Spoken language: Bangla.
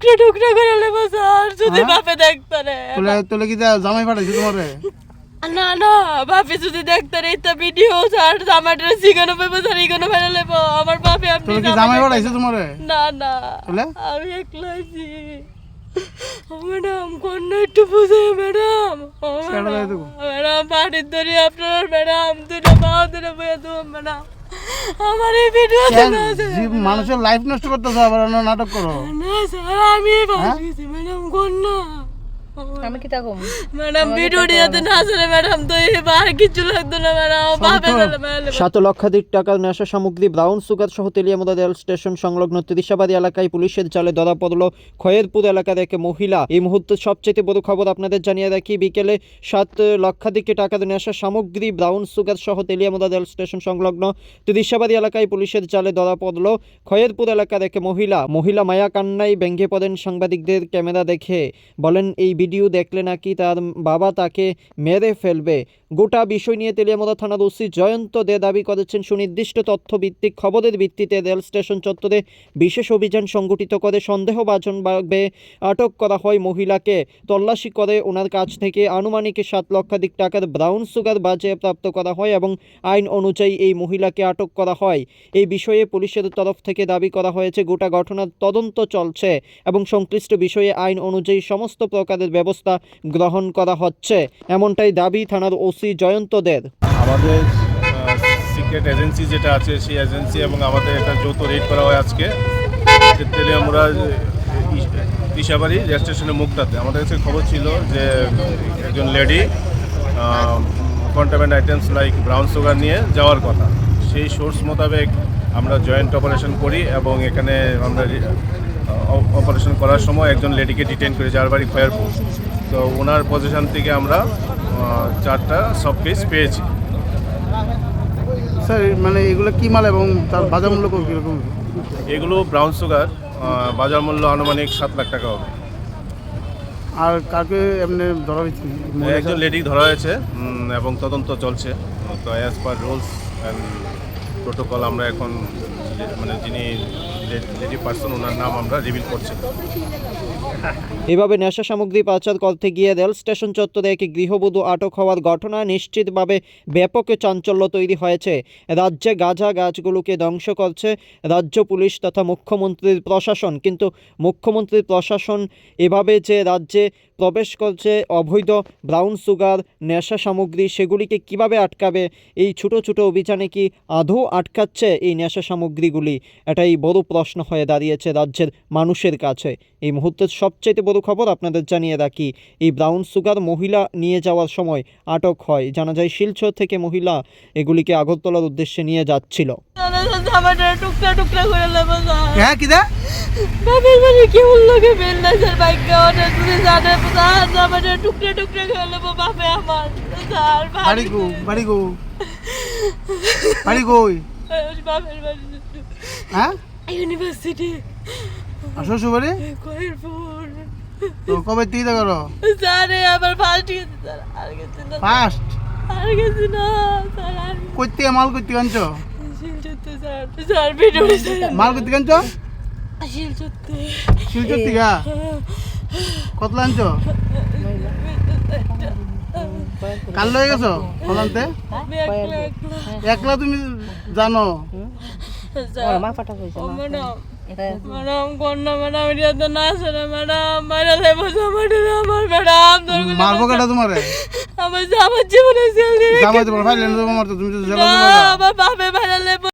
টুকরা টুকরা করে নেব স্যার যদি হ্যাঁ? বাপে তোলে তোলে কি জামাই পাঠাইছে তোমারে? না না বাপে যদি এটা ভিডিও স্যার পেবো স্যার ইগানো ফেলে নেব আমার বাপে আপনি জামাই পাঠাইছে তোমারে? না না? আমি একলা আছি। ম্যাডাম কন্যা একটু বুঝে ম্যাডাম। ম্যাডাম পানির ধরি আপনার ম্যাডাম দুটো পা ধরে বয়ে দেবো ম্যাডাম। আমার এই ভিডিও কেন? মানুষের লাইফ নষ্ট করতেছো আবার নাটক করো। না স্যার আমি ম্যাডাম কন্যা আমি কি তা কম? ম্যাডাম ভিডিও নিতে না আসলে ম্যাডাম তো এবার কিছু লাগতো না ম্যাডাম। ফেলে সাত লক্ষাধিক টাকার নেশা সামগ্রী ব্রাউন সুগার সহ তেলিয়ামুদা রেল স্টেশন সংলগ্ন ত্রিশাবাদী এলাকায় পুলিশের জালে ধরা পড়ল খয়েরপুর এলাকার এক মহিলা। এই মুহূর্তে সবচেয়ে বড় খবর আপনাদের জানিয়ে রাখি বিকেলে সাত লক্ষাধিক টাকার নেশা সামগ্রী ব্রাউন সুগার সহ তেলিয়ামুদা রেল স্টেশন সংলগ্ন ত্রিশাবাদী এলাকায় পুলিশের জালে ধরা পড়ল খয়েরপুর এলাকার এক মহিলা। মহিলা মায়া কান্নাই ব্যঙ্গে পড়েন সাংবাদিকদের ক্যামেরা দেখে। বলেন এই ভিডিও দেখলে নাকি তার বাবা তাকে মেরে ফেলবে। গোটা বিষয় নিয়ে তেলিয়ামুদা থানার ওসি জয়ন্ত দে দাবি করেছেন, সুনির্দিষ্ট তথ্য ভিত্তিক খবরের ভিত্তিতে রেল স্টেশন চত্বরে বিশেষ অভিযান সংগঠিত করে সন্দেহভাজনভাবে আটক করা হয় মহিলাকে। তল্লাশি করে ওনার কাছ থেকে আনুমানিক সাত লক্ষাধিক টাকার ব্রাউন সুগার বাজেয়াপ্ত করা হয় এবং আইন অনুযায়ী এই মহিলাকে আটক করা হয়। এই বিষয়ে পুলিশের তরফ থেকে দাবি করা হয়েছে, গোটা ঘটনার তদন্ত চলছে এবং সংশ্লিষ্ট বিষয়ে আইন অনুযায়ী সমস্ত প্রকারের ব্যবস্থা গ্রহণ করা হচ্ছে। এমনটাই দাবি থানার ওসি জয়ন্তদের। আমাদের সিক্রেট এজেন্সি যেটা আছে, সেই এজেন্সি এবং আমাদের এটা যৌথ রেড করা হয় আজকে। যে তেলিয়ামুড়া দিশাবাড়ি রেল স্টেশনের মুখটাতে আমাদের কাছে খবর ছিল যে একজন lady containment items like brown sugar নিয়ে যাওয়ার কথা। সেই সোর্স মোতাবেক আমরা জয়েন্ট অপারেশন করি এবং এখানে আমরা অপারেশন করার সময় একজন লেডিকে ডিটেন করি যার বাড়ি খয়ারপুর। তো ওনার পজিশন থেকে আমরা চারটা সব পিস পেয়েছি। স্যার মানে এগুলো কি মাল এবং তার বাজার মূল্য কীরকম? এগুলো ব্রাউন সুগার বাজার মূল্য আনুমানিক সাত লাখ টাকা হবে। আর কাকে এমনি ধরা হয়েছে? একজন লেডি ধরা হয়েছে এবং তদন্ত চলছে। তো as per rules and protocol আমরা এখন মানে যিনি লেডি পার্সন ওনার নাম আমরা রিভিল করছি। এভাবে নেশা সামগ্রী পাচার করতে গিয়ে রেল স্টেশন চত্বরে একটি গৃহবধূ আটক হওয়ার ঘটনা নিশ্চিতভাবে ব্যাপক চাঞ্চল্য তৈরি হয়েছে। রাজ্যে গাঁজা গাছগুলোকে ধ্বংস করছে রাজ্য পুলিশ তথা মুখ্যমন্ত্রীর প্রশাসন। কিন্তু মুখ্যমন্ত্রীর প্রশাসন এভাবে যে রাজ্যে প্রবেশ করছে অবৈধ ব্রাউন সুগার, নেশা সামগ্রী, সেগুলিকে কীভাবে আটকাবে? এই ছোট ছোট অভিযানে কি আদৌ আটকাচ্ছে এই নেশা সামগ্রীগুলি? এটাই বড় প্রশ্ন হয়ে দাঁড়িয়েছে রাজ্যের মানুষের কাছে। এই মুহূর্তের সবচেয়ে বড় খবর আপনাদের জানিয়ে রাখি এই ব্রাউন সুগার মহিলা নিয়ে যাওয়ার সময় আটক হয়। জানা যায় শিলচর থেকে মহিলা এগুলিকে আগরতলার উদ্দেশ্যে নিয়ে যাচ্ছিল। জামাটা টুকরা টুকরা করে হ্যাঁ বাপের বাড়ি কেমন লোকে বেল স্যার ভাগ্য ওটা তুমি জানে স্যার জামাটা টুকরা টুকরা করে নেব বাপে আমার। স্যার বাড়ি গো বাড়ি গো। বাড়ি বাপের বাড়ি। হ্যাঁ? ইউনিভার্সিটি আর শ্বশুর বাড়ি কয়েরপুর তো কবে তিতে করো স্যার আবার ফার্স্ট গেছে স্যার আর গেছে না। ফার্স্ট আর গেছে না স্যার আর কইতে মাল কইতে আনছো? শিলচত্তে স্যার স্যার ভিডিও মাল কইতে আনছো? শিলচত্তে থেকে? কতলা আনছো? কাল লয়ে গেছো? ফলান্তে আমি একলা তুমি জানো। মা পাঠা কইছে ও ম্যাডাম। ম্যাডাম কন্যা ম্যাডাম এটা তো না না ম্যাডাম। মারা জামাটা আমার ম্যাডাম মারবো কেটা তোমারে? আমার আমার জীবনে সেল দিবে জামাই ফাইলেন তোমার তুমি তো জেলা আমার বাপে লেবো